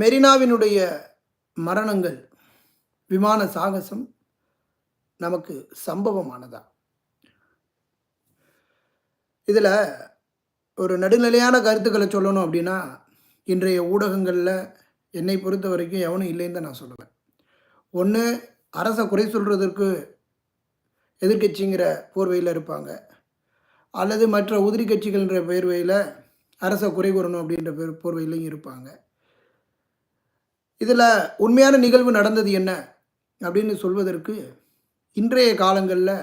மெரினாவினுடைய மரணங்கள் விமான சாகசம் நமக்கு சம்பவமானதா? இதில் ஒரு நடுநிலையான கருத்துக்களை சொல்லணும் அப்படின்னா இன்றைய ஊடகங்களில் என்னை பொறுத்த வரைக்கும் எவனும் இல்லைன்னு தான் நான் சொல்லுவேன் ஒன்று அரசை குறை சொல்கிறதற்கு எதிர்க்கட்சிங்கிற போர்வையில் இருப்பாங்க. அல்லது மற்ற உதிரி கட்சிகள்ன்ற பேர்வையில் அரசை குறை கூறணும் அப்படின்ற பேர் போர்வையிலையும் இருப்பாங்க. இதில் உண்மையான நிகழ்வு நடந்தது என்ன அப்படின்னு சொல்வதற்கு இன்றைய காலங்களில்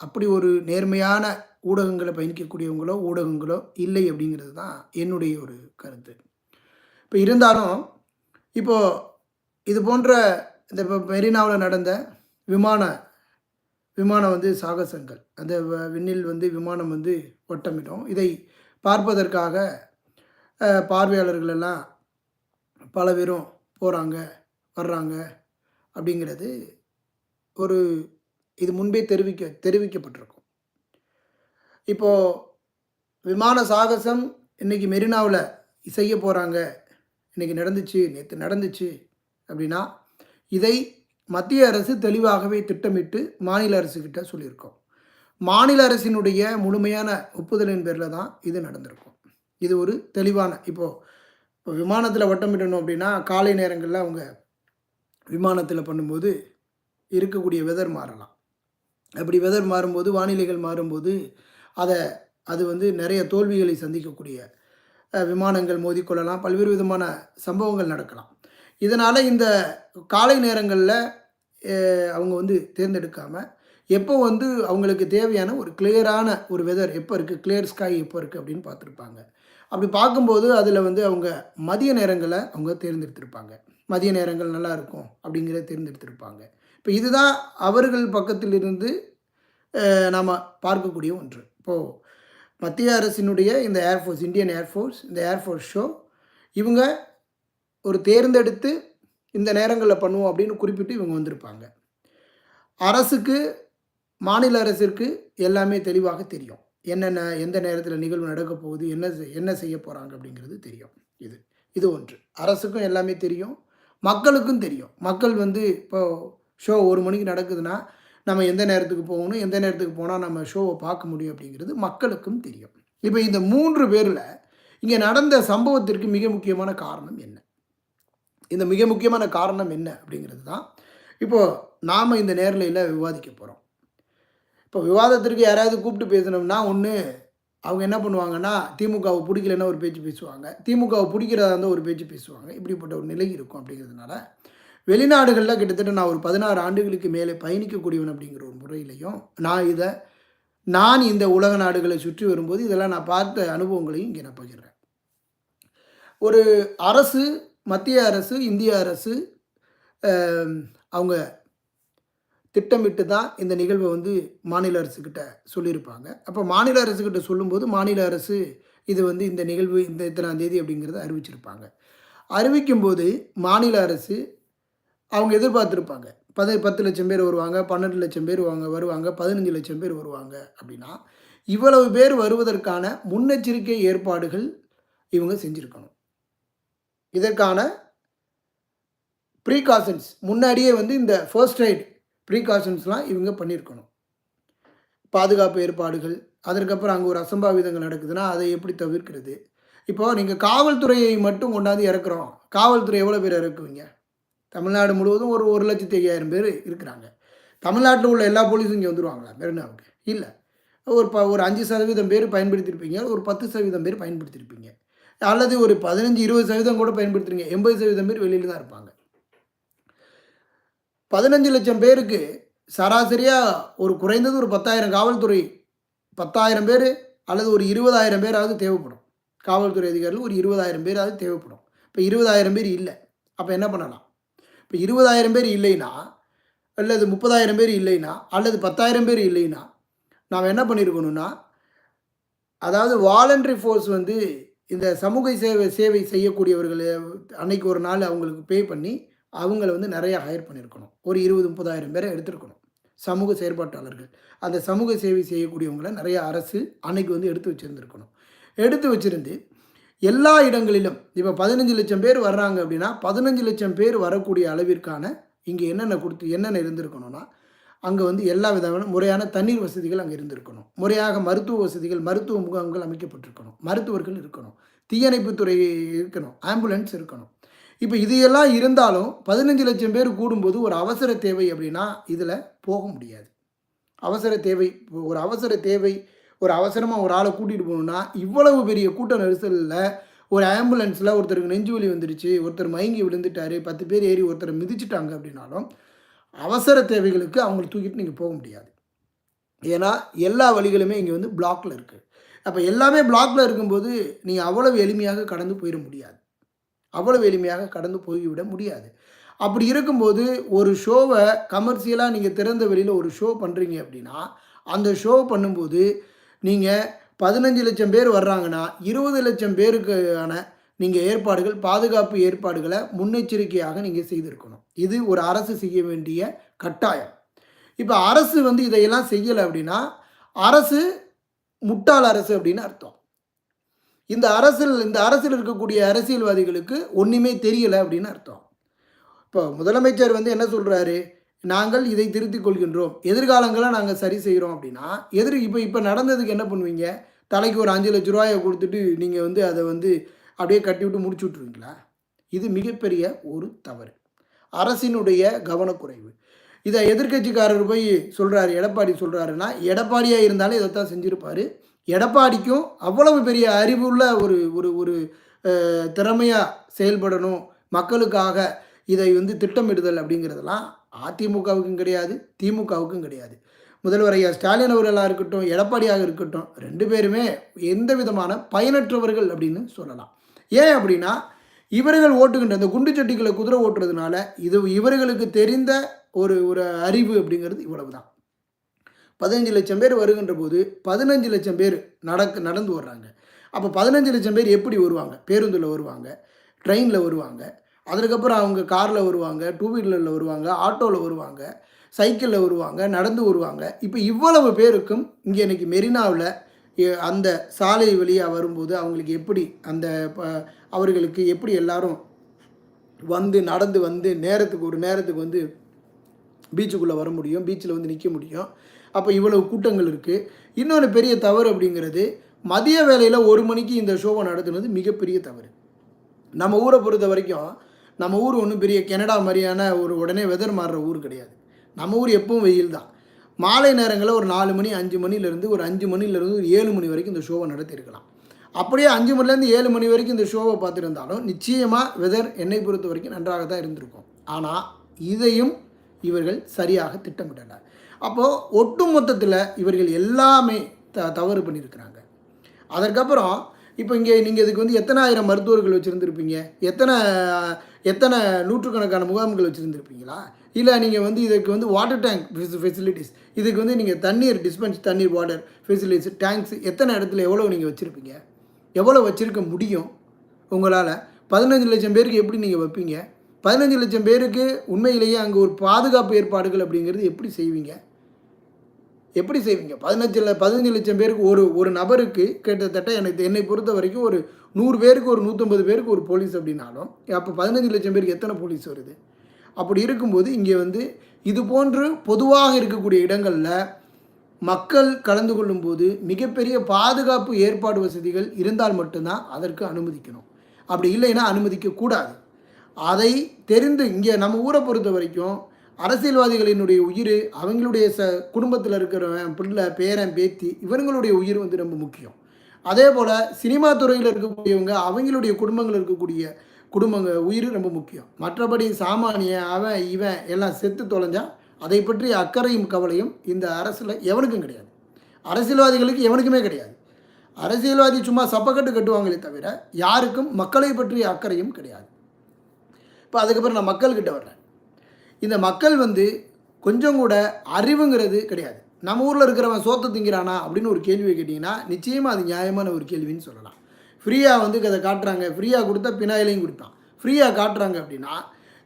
அப்படி ஒரு நேர்மையான ஊடகங்களை பயணிக்கக்கூடியவங்களோ ஊடகங்களோ இல்லை அப்படிங்கிறது தான் என்னுடைய ஒரு கருத்து. இப்போ இருந்தாலும் இப்போது இது போன்ற இந்த இப்போ மெரினாவில் நடந்த விமான விமானம் வந்து சாகசங்கள். அந்த வ- விண்ணில் வந்து விமானம் வந்து வட்டமிடும் இதை பார்ப்பதற்காக பார்வையாளர்கள் எல்லாம் பல பேரும் போகிறாங்க வர்றாங்க அப்படிங்கிறது ஒரு இது முன்பே தெரிவிக்க தெரிவிக்கப்பட்டிருக்கும். இப்போது விமான சாகசம் இன்னைக்கு மெரினாவில் செய்ய போகிறாங்க இன்னைக்கு நடந்துச்சு நேற்று நடந்துச்சு அப்படின்னா இதை மத்திய அரசு தெளிவாகவே திட்டமிட்டு மாநில அரசுக்கிட்ட சொல்லியிருக்கோம். மாநில அரசினுடைய முழுமையான ஒப்புதலின் பேரில் தான் இது நடந்திருக்கும். இது ஒரு தெளிவான இப்போது இப்போ விமானத்தில் வட்டமிடணும் அப்படின்னா காலை நேரங்களில் அவங்க விமானத்தில் பண்ணும்போது இருக்கக்கூடிய வெதர் மாறலாம். அப்படி வெதர் மாறும்போது வானிலைகள் மாறும்போது அதை அது வந்து நிறைய தோல்விகளை சந்திக்கக்கூடிய விமானங்கள் மோதிக்கொள்ளலாம். பல்வேறு விதமான சம்பவங்கள் நடக்கலாம். இதனால் இந்த காலை நேரங்களில் அவங்க வந்து தேர்ந்தெடுக்காமல் எப்போ வந்து அவங்களுக்கு தேவையான ஒரு கிளியரான ஒரு வெதர் எப்போ இருக்குது கிளியர் ஸ்கை எப்போ இருக்குது அப்படின்னு பார்த்துருப்பாங்க. அப்படி பார்க்கும்போது அதில் வந்து அவங்க மதிய நேரங்களை அவங்க தேர்ந்தெடுத்திருப்பாங்க. மதிய நேரங்கள் நல்லா இருக்கும் அப்படிங்கிறத தேர்ந்தெடுத்திருப்பாங்க. இப்போ இதுதான் அவர்கள் பக்கத்திலிருந்து நாம் பார்க்கக்கூடிய ஒன்று. இப்போது மத்திய அரசினுடைய இந்த air force Indian air force இந்த ஏர்ஃபோர்ஸ் ஷோ இவங்க ஒரு தேர்ந்தெடுத்து இந்த நேரங்களில் பண்ணுவோம் அப்படின்னு குறிப்பிட்டு இவங்க வந்திருப்பாங்க. அரசுக்கு மாநில அரசிற்கு எல்லாமே தெளிவாக தெரியும். என்னென்ன எந்த நேரத்தில் நிகழ்வு நடக்க போகுது என்ன செய்- என்ன செய்ய போகிறாங்க அப்படிங்கிறது தெரியும். இது இது ஒன்று. அரசுக்கும் எல்லாமே தெரியும் மக்களுக்கும் தெரியும். மக்கள் வந்து இப்போ ஷோ ஒரு மணிக்கு நடக்குதுன்னா நம்ம எந்த நேரத்துக்கு போகணும் எந்த நேரத்துக்கு போனால் நம்ம ஷோவை பார்க்க முடியும் அப்படிங்கிறது மக்களுக்கும் தெரியும். இப்போ இந்த மூன்று பேரில் இங்கே நடந்த சம்பவத்திற்கு மிக முக்கியமான காரணம் என்ன? இந்த மிக முக்கியமான காரணம் என்ன அப்படிங்கிறது தான் இப்போது நாம் இந்த நேரலையில் விவாதிக்க போகிறோம் இப்போ விவாதத்திற்கு யாராவது கூப்பிட்டு பேசணும்னா ஒன்று அவங்க என்ன பண்ணுவாங்கன்னா திமுகவை பிடிக்கலன்னா ஒரு பேச்சு பேசுவாங்க. திமுகவை பிடிக்கிறதா இருந்தால் ஒரு பேச்சு பேசுவாங்க. இப்படிப்பட்ட ஒரு நிலை இருக்கும் அப்படிங்கிறதுனால வெளிநாடுகளில் கிட்டத்தட்ட நான் ஒரு பதினாறு ஆண்டுகளுக்கு மேலே பயணிக்கக்கூடியவன் அப்படிங்கிற ஒரு முறையிலையும் நான் இதை நான் இந்த உலக நாடுகளை சுற்றி வரும்போது இதெல்லாம் நான் பார்த்த அனுபவங்களையும் இங்கே நான் பகிர்றேன். ஒரு அரசு மத்திய அரசு இந்திய அரசு அவங்க திட்டமிட்டு தான் இந்த நிகழ்வை வந்து மாநில அரசுக்கிட்ட சொல்லியிருப்பாங்க. அப்போ மாநில அரசுக்கிட்ட சொல்லும்போது மாநில அரசு இது வந்து இந்த நிகழ்வு இந்த இத்தனாம் தேதி அப்படிங்கிறத அறிவிச்சிருப்பாங்க. அறிவிக்கும்போது மாநில அரசு அவங்க எதிர்பார்த்துருப்பாங்க. பத பத்து லட்சம் பேர் வருவாங்க பன்னெண்டு லட்சம் பேர் வாங்க வருவாங்க பதினஞ்சு லட்சம் பேர் வருவாங்க அப்படின்னா இவ்வளவு பேர் வருவதற்கான முன்னெச்சரிக்கை ஏற்பாடுகள் இவங்க செஞ்சுருக்கணும். இதற்கான ப்ரீகாஷன்ஸ் முன்னாடியே வந்து இந்த ஃபர்ஸ்ட் எய்ட் ப்ரீகாஷன்ஸ்லாம் இவங்க பண்ணியிருக்கணும் பாதுகாப்பு ஏற்பாடுகள் அதற்கப்புறம் அங்கே ஒரு அசம்பாவிதங்கள் நடக்குதுன்னா அதை எப்படி தவிர்க்கிறது? இப்போ நீங்கள் காவல்துறையை மட்டும் கொண்டாந்து இறக்குறோம். காவல்துறை எவ்வளோ பேர் இறக்குவீங்க? தமிழ்நாடு முழுவதும் ஒரு ஒரு லட்சத்தி ஐயாயிரம் பேர் இருக்கிறாங்க. தமிழ்நாட்டில் உள்ள எல்லா போலீஸும் இங்கே வந்துடுவாங்களா மெரினாவுக்கு? இல்லை. ஒரு ப ஒரு அஞ்சு சதவீதம் பேர் பயன்படுத்தியிருப்பீங்க ஒரு பத்து சதவீதம் பேர் பயன்படுத்தியிருப்பீங்க அல்லது ஒரு பதினஞ்சு இருபது சதவீதம் கூட பயன்படுத்துறீங்க எண்பது சதவீதம் பேர் வெளியில் தான் இருப்பாங்க. பதினஞ்சு லட்சம் பேருக்கு சராசரியாக ஒரு குறைந்தது ஒரு பத்தாயிரம் காவல்துறை பத்தாயிரம் பேர் அல்லது ஒரு இருபதாயிரம் பேராவது தேவைப்படும். காவல்துறை அதிகாரிகள் ஒரு இருபதாயிரம் பேராவது தேவைப்படும். இப்போ இருபதாயிரம் பேர் இல்லை. அப்போ என்ன பண்ணலாம்? இப்போ இருபதாயிரம் பேர் இல்லைன்னா அல்லது முப்பதாயிரம் பேர் இல்லைன்னா அல்லது பத்தாயிரம் பேர் இல்லைன்னா நாம் என்ன பண்ணியிருக்கணும்னா அதாவது வாலண்டரி ஃபோர்ஸ் வந்து இந்த சமூக சேவை சேவை செய்யக்கூடியவர்கள் அன்னைக்கு ஒரு நாள் அவங்களுக்கு பே பண்ணி அவங்கள வந்து நிறையா ஹையர் பண்ணியிருக்கணும் ஒரு இருபது முப்பதாயிரம் பேரை எடுத்திருக்கணும். சமூக செயற்பாட்டாளர்கள். அந்த சமூக சேவை செய்யக்கூடியவங்கள நிறைய அரசு அன்னைக்கு வந்து எடுத்து வச்சுருந்துருக்கணும். எடுத்து வச்சிருந்து எல்லா இடங்களிலும் இப்போ பதினஞ்சு லட்சம் பேர் வர்றாங்க அப்படின்னா பதினஞ்சு லட்சம் பேர் வரக்கூடிய அளவிற்கான இங்கே என்னென்ன கொடுத்து என்னென்ன இருந்திருக்கணும்னா அங்கே வந்து எல்லா விதமான முறையான தண்ணீர் வசதிகள் அங்கே இருந்திருக்கணும். முறையாக மருத்துவ வசதிகள் மருத்துவ முகாம்கள் அமைக்கப்பட்டிருக்கணும். மருத்துவர்கள் இருக்கணும். தீயணைப்புத்துறை இருக்கணும். ஆம்புலன்ஸ் இருக்கணும். இப்போ இது எல்லாம் இருந்தாலும் பதினஞ்சு லட்சம் பேர் கூடும்போது ஒரு அவசர தேவை அப்படின்னா இதில் போக முடியாது. அவசர தேவை ஒரு அவசர தேவை ஒரு அவசரமாக ஒரு ஆளை கூட்டிகிட்டு போகணுன்னா இவ்வளவு பெரிய கூட்ட நெரிசலில் ஒரு ஆம்புலன்ஸில் ஒருத்தருக்கு நெஞ்சு வலி வந்துடுச்சு ஒருத்தர் மயங்கி விழுந்துட்டாரு பத்து பேர் ஏறி ஒருத்தரை மிதிச்சிட்டாங்க அப்படின்னாலும் அவசர தேவைகளுக்கு அவங்களை தூக்கிட்டு நீங்கள் போக முடியாது. ஏன்னா எல்லா வழிகளுமே இங்கே வந்து பிளாக்ல இருக்குது அப்போ எல்லாமே பிளாக்ல இருக்கும்போது நீங்கள் அவ்வளவு எளிமையாக கடந்து போயிட முடியாது. அவ்வளவு எளிமையாக கடந்து போய்விட முடியாது. அப்படி இருக்கும்போது ஒரு ஷோவை கமர்ஷியலாக நீங்கள் திறந்த வெளியில் ஒரு ஷோ பண்ணுறீங்க அப்படின்னா அந்த ஷோ பண்ணும்போது நீங்கள் பதினஞ்சு லட்சம் பேர் வர்றாங்கன்னா இருபது லட்சம் பேருக்கான நீங்கள் ஏற்பாடுகள் பாதுகாப்பு ஏற்பாடுகளை முன்னெச்சரிக்கையாக நீங்கள் செய்திருக்கணும். இது ஒரு அரசு செய்ய வேண்டிய கட்டாயம். இப்போ அரசு வந்து இதையெல்லாம் செய்யலை அப்படின்னா அரசு முட்டாள் அரசு அப்படின்னு அர்த்தம். இந்த அரசில் இந்த அரசில் இருக்கக்கூடிய அரசியல்வாதிகளுக்கு ஒன்றுமே தெரியலை அப்படின்னு அர்த்தம். இப்போ முதலமைச்சர் வந்து என்ன சொல்கிறாரு நாங்கள் இதை திருத்திக் கொள்கின்றோம். எதிர்காலங்களை நாங்கள் சரி செய்கிறோம் அப்படின்னா எதிர் இப்போ இப்போ நடந்ததுக்கு என்ன பண்ணுவீங்க? தலைக்கு ஒரு அஞ்சு லட்ச ரூபாயை கொடுத்துட்டு நீங்கள் வந்து அதை வந்து அப்படியே கட்டி விட்டு முடிச்சு விட்ருவீங்களா இது மிகப்பெரிய ஒரு தவறு. அரசினுடைய கவனக்குறைவு. இதை எதிர்க்கட்சிக்காரர் போய் சொல்கிறாரு எடப்பாடி சொல்கிறாருன்னா எடப்பாடியாக இருந்தாலும் இதைத்தான் செஞ்சுருப்பார். எடப்பாடிக்கும் அவ்வளவு பெரிய அறிவுள்ள ஒரு ஒரு ஒரு திறமையாக செயல்படணும் மக்களுக்காக இதை வந்து திட்டமிடுதல் அப்படிங்கிறதெல்லாம் அதிமுகவுக்கும் கிடையாது திமுகவுக்கும் கிடையாது. முதல்வர் ஐயா ஸ்டாலின் அவர்களாக இருக்கட்டும் எடப்பாடியாக இருக்கட்டும் ரெண்டு பேருமே எந்த விதமான பயனற்றவர்கள் அப்படின்னு சொல்லலாம். ஏன் அப்படின்னா இவர்கள் ஓட்டுகின்ற இந்த குண்டு சட்டிகளை குதிரை ஓட்டுறதுனால இது இவர்களுக்கு தெரிந்த ஒரு ஒரு அறிவு அப்படிங்கிறது இவ்வளவு தான் பதினஞ்சு லட்சம் பேர் வருகின்ற போது பதினஞ்சு லட்சம் பேர் நடக்க நடந்து வர்றாங்க அப்போ பதினஞ்சு லட்சம் பேர் எப்படி வருவாங்க? பேருந்தில் வருவாங்க ட்ரெயினில் வருவாங்க அதுக்கப்புறம் அவங்க காரில் வருவாங்க டூ வீலரில் வருவாங்க ஆட்டோவில் வருவாங்க சைக்கிளில் வருவாங்க நடந்து வருவாங்க. இப்போ இவ்வளவு பேருக்கும் இங்கே இன்றைக்கி மெரினாவில் அந்த சாலை வழியாக வரும்போது அவங்களுக்கு எப்படி அந்த அவர்களுக்கு எப்படி எல்லாரும் வந்து நடந்து வந்து நேரத்துக்கு ஒரு நேரத்துக்கு வந்து பீச்சுக்குள்ளே வர முடியும் பீச்சில் வந்து நிற்க முடியும். அப்போ இவ்வளவு கூட்டங்கள் இருக்குது இன்னொன்று பெரிய தவறு அப்படிங்கிறது மதிய வேலையில் ஒரு மணிக்கு இந்த ஷோவை நடத்துனது மிகப்பெரிய தவறு. நம்ம ஊரை பொறுத்த வரைக்கும் நம்ம ஊர் ஒன்றும் பெரிய கெனடா மாதிரியான ஒரு உடனே வெதர் மாறுற ஊர் கிடையாது. நம்ம ஊர் எப்பவும் வெயில் தான். மாலை நேரங்களில் ஒரு நாலு மணி அஞ்சு மணிலேருந்து ஒரு அஞ்சு மணிலேருந்து ஒரு ஏழு மணி வரைக்கும் இந்த ஷோவை நடத்தியிருக்கலாம். அப்படியே அஞ்சு மணிலேருந்து ஏழு மணி வரைக்கும் இந்த ஷோவை பார்த்துருந்தாலும் நிச்சயமாக வெதர் என்னை பொறுத்த வரைக்கும் நன்றாக தான் இருந்திருக்கும். ஆனால் இதையும் இவர்கள் சரியாக திட்டமிடலை அப்போது ஒட்டு மொத்தத்தில் இவர்கள் எல்லாமே த தவறு பண்ணியிருக்கிறாங்க. அதற்கப்புறம் இப்போ இங்கே நீங்கள் இதுக்கு வந்து எத்தனை ஆயிரம் மருத்துவர்கள் வச்சுருந்துருப்பீங்க? எத்தனை எத்தனை நூற்றுக்கணக்கான முகாம்கள் வச்சுருந்துருப்பீங்களா? இல்லை நீங்கள் வந்து இதுக்கு வந்து வாட்டர் டேங்க் ஃபெசிலிட்டிஸ் இதுக்கு வந்து நீங்கள் தண்ணீர் டிஸ்பென்ஸ் தண்ணீர் வாட்டர் ஃபெசிலிட்டிஸ் டேங்க்ஸ் எத்தனை இடத்துல எவ்வளோ நீங்கள் வச்சுருப்பீங்க? எவ்வளோ வச்சுருக்க முடியும்? உங்களால் பதினஞ்சு லட்சம் பேருக்கு எப்படி நீங்கள் வைப்பீங்க? பதினஞ்சு லட்சம் பேருக்கு உண்மையிலேயே அங்கே ஒரு பாதுகாப்பு ஏற்பாடுகள் அப்படிங்கிறது எப்படி செய்வீங்க? எப்படி செய்வீங்க? பதினஞ்சு பதினஞ்சு லட்சம் பேருக்கு ஒரு ஒரு நபருக்கு கிட்டத்தட்ட எனக்கு என்னை பொறுத்த வரைக்கும் ஒரு நூறு பேருக்கு ஒரு நூற்றம்பது பேருக்கு ஒரு போலீஸ் அப்படின்னாலும் அப்போ பதினஞ்சு லட்சம் பேருக்கு எத்தனை போலீஸ் வருது? அப்படி இருக்கும்போது இங்கே வந்து இது போன்று பொதுவாக இருக்கக்கூடிய இடங்களில் மக்கள் கலந்து கொள்ளும்போது மிகப்பெரிய பாதுகாப்பு ஏற்பாடு வசதிகள் இருந்தால் மட்டும்தான் அதற்கு அனுமதிக்கணும். அப்படி இல்லைன்னா அனுமதிக்கக்கூடாது அதை தெரிந்து இங்கே நம்ம ஊரை பொறுத்த வரைக்கும் அரசியல்வாதிகளினுடைய உயிர் அவங்களுடைய ச குடும்பத்தில் இருக்கிறவன் பிள்ளை பேரன் பேத்தி இவங்களுடைய உயிர் வந்து ரொம்ப முக்கியம். அதே போல் சினிமா துறையில் இருக்கக்கூடியவங்க அவங்களுடைய குடும்பங்கள் இருக்கக்கூடிய குடும்பங்க உயிர் ரொம்ப முக்கியம். மற்றபடி சாமானிய அவன் இவன் எல்லாம் செத்து தொலைஞ்சா அதை பற்றி அக்கறையும் கவலையும் இந்த அரசில் எவனுக்கும் கிடையாது. அரசியல்வாதிகளுக்கு எவனுக்குமே கிடையாது. அரசியல்வாதி சும்மா சப்பக்கட்டு கட்டுவாங்களே தவிர யாருக்கும் மக்களை பற்றிய அக்கறையும் கிடையாது. இப்போ அதுக்கப்புறம் நான் மக்கள்கிட்ட வர்றேன். இந்த மக்கள் வந்து கொஞ்சம் கூட அறிவுங்கிறது கிடையாது. நம்ம ஊரில் இருக்கிறவன் சோத்தை திங்கிறானா அப்படின்னு ஒரு கேள்வியை கேட்டிங்கன்னா நிச்சயமாக அது நியாயமான ஒரு கேள்வின்னு சொல்லலாம். ஃப்ரீயாக வந்து அதை காட்டுறாங்க. ஃப்ரீயாக கொடுத்தா பினாயிலையும் கொடுப்பான் ஃப்ரீயாக காட்டுறாங்க அப்படின்னா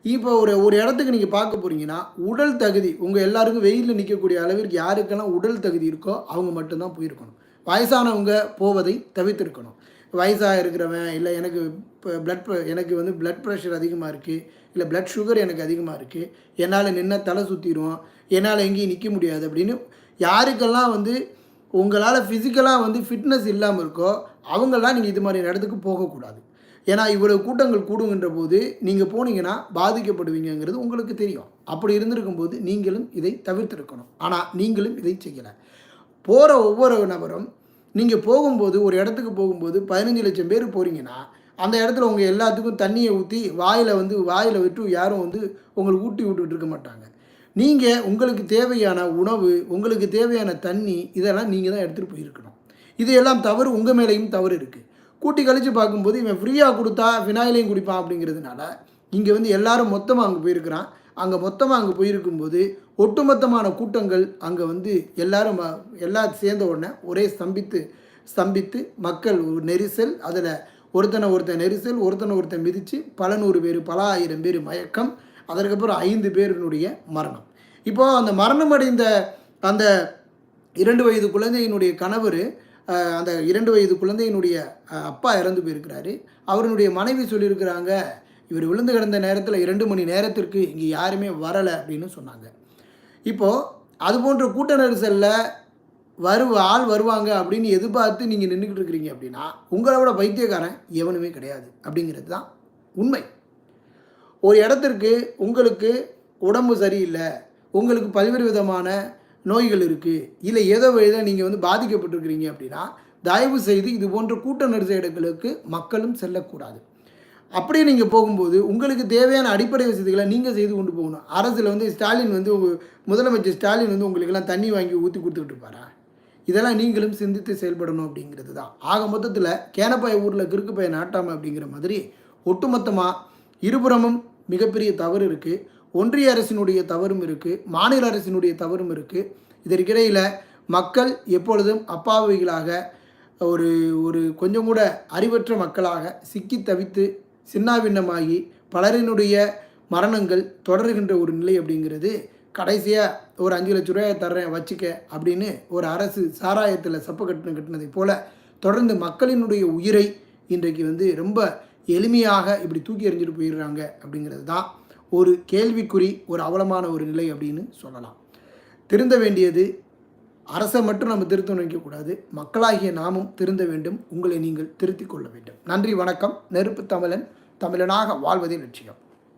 இப்போ ஒரு ஒரு இடத்துக்கு நீங்கள் பார்க்க போகிறீங்கன்னா உடல் தகுதி உங்கள் எல்லாருக்கும் வெயிலில் நிற்கக்கூடிய அளவிற்கு யாருக்கெல்லாம் உடல் தகுதி இருக்கோ அவங்க மட்டும்தான் போயிருக்கணும். வயசானவங்க போவதை தவிர்த்திருக்கணும். வயசாக இருக்கிறவன் இல்லை எனக்கு இப்போ பிளட் எனக்கு வந்து பிளட் ப்ரெஷர் அதிகமாக இருக்குது இல்லை பிளட் சுகர் எனக்கு அதிகமாக இருக்குது என்னால் நின்ன தலை சுற்றிடும் என்னால் எங்கேயும் நிற்க முடியாது அப்படின்னு யாருக்கெல்லாம் வந்து உங்களால் ஃபிசிக்கலாக வந்து ஃபிட்னஸ் இல்லாமல் இருக்கோ அவங்களாம் நீங்கள் இது மாதிரி இடத்துக்கு போகக்கூடாது. ஏன்னா இவ்வளவு கூட்டங்கள் கூடுகின்ற போது நீங்கள் போனீங்கன்னா பாதிக்கப்படுவீங்கங்கிறது உங்களுக்கு தெரியும். அப்படி இருந்திருக்கும் போது நீங்களும் இதை தவிர்த்திருக்கணும். ஆனால் நீங்களும் இதை செய்யலை. போகிற ஒவ்வொரு நபரும் நீங்கள் போகும்போது ஒரு இடத்துக்கு போகும்போது பதினஞ்சு லட்சம் பேர் போகிறீங்கன்னா அந்த இடத்துல உங்கள் எல்லாத்துக்கும் தண்ணியை ஊற்றி வாயில் வந்து வாயில் விட்டு யாரும் வந்து உங்களுக்கு ஊட்டி விட்டுட்டு இருக்க மாட்டாங்க. நீங்கள் உங்களுக்கு தேவையான உணவு உங்களுக்கு தேவையான தண்ணி இதெல்லாம் நீங்கள் தான் எடுத்துகிட்டு போயிருக்கணும். இதையெல்லாம் தவறு உங்கள் மேலேயும் தவறு இருக்குது கூட்டி கழித்து பார்க்கும்போது இவன் ஃப்ரீயாக கொடுத்தா ஃபினாயிலையும் குடிப்பான் அப்படிங்கிறதுனால இங்கே வந்து எல்லாரும் மொத்தமாக அங்கே போயிருக்கிறான். அங்கே மொத்தமாக அங்கே போயிருக்கும்போது ஒட்டுமொத்தமான கூட்டங்கள் அங்கே வந்து எல்லாரும் ம- சேர்ந்த உடனே ஒரே ஸ்தம்பித்து ஸ்தம்பித்து மக்கள் ஒரு நெரிசல் அதில் ஒருத்தனை ஒருத்தன் நெரிசல் ஒருத்தனை ஒருத்தன் மிதித்து பல நூறு பேர் பல ஆயிரம் பேர் மயக்கம் அதற்கப்புறம் ஐந்து பேரினுடைய மரணம். இப்போது அந்த மரணம் அடைந்த அந்த இரண்டு வயது குழந்தையினுடைய கணவர் அந்த இரண்டு வயது குழந்தையினுடைய அப்பா இறந்து போயிருக்கிறாரு. அவருடைய மனைவி சொல்லியிருக்கிறாங்க இவர் விழுந்து கிடந்த நேரத்தில் இரண்டு மணி நேரத்திற்கு இங்கே யாருமே வரலை அப்படின்னு சொன்னாங்க. இப்போது அது போன்ற கூட்ட நெரிசலில் வருவ ஆள் வருவாங்க அப்படின்னு எதிர்பார்த்து நீங்கள் நின்றுக்கிட்டு இருக்கிறீங்க அப்படின்னா உங்களோட பைத்தியக்காரன் எவனுமே கிடையாது அப்படிங்கிறது தான் உண்மை. ஒரு இடத்திற்கு உங்களுக்கு உடம்பு சரியில்லை உங்களுக்கு பல்வேறு விதமான நோய்கள் இருக்குது இல்லை ஏதோ வழியில் நீங்கள் வந்து பாதிக்கப்பட்டிருக்கிறீங்க அப்படின்னா தயவு செய்து இது போன்ற கூட்ட நெரிசல்களுக்கு மக்களும் செல்லக்கூடாது. அப்படியே நீங்கள் போகும்போது உங்களுக்கு தேவையான அடிப்படை வசதிகளை நீங்கள் செய்து கொண்டு போகணும். அரசில் வந்து ஸ்டாலின் வந்து முதலமைச்சர் ஸ்டாலின் வந்து உங்களுக்கெல்லாம் தண்ணி வாங்கி ஊற்றி கொடுத்துக்கிட்டு இருப்பாரா? இதெல்லாம் நீங்களும் சிந்தித்து செயல்படணும் அப்படிங்கிறது தான். ஆக மொத்தத்தில் கேனப்பாய ஊரில் கிறுக்கு பைய அப்படிங்கிற மாதிரி ஒட்டுமொத்தமாக இருபுறமும் மிகப்பெரிய தவறு இருக்குது ஒன்றிய அரசினுடைய தவறும் இருக்குது மாநில அரசினுடைய தவறும் இருக்குது இதற்கிடையில் மக்கள் எப்பொழுதும் அப்பாவிகளாக ஒரு ஒரு கொஞ்சம் கூட அறிவற்ற மக்களாக சிக்கி தவித்து சின்னாபின்னமாகி பலரினுடைய மரணங்கள் தொடர்கின்ற ஒரு நிலை அப்படிங்கிறது கடைசியாக ஒரு அஞ்சு லட்ச ரூபாயை தர்றேன் வச்சுக்க அப்படின்னு ஒரு அரசு சாராயத்தில் சப்ப கட்டணம் கட்டினதை போல் தொடர்ந்து மக்களினுடைய உயிரை இன்றைக்கு வந்து ரொம்ப எளிமையாக இப்படி தூக்கி எறிஞ்சிட்டு போயிடுறாங்க அப்படிங்கிறது தான் ஒரு கேள்விக்குறி ஒரு அவலமான ஒரு நிலை அப்படின்னு சொல்லலாம். திருந்த வேண்டியது அரசை மட்டும் நம்ம திருத்த நினைக்கக்கூடாது மக்களாகிய நாமும் திருந்த வேண்டும். உங்களை நீங்கள் திருத்திக் கொள்ள வேண்டும். நன்றி வணக்கம். நெருப்பு தமிழன். தமிழனாக வாழ்வதே லட்சியம்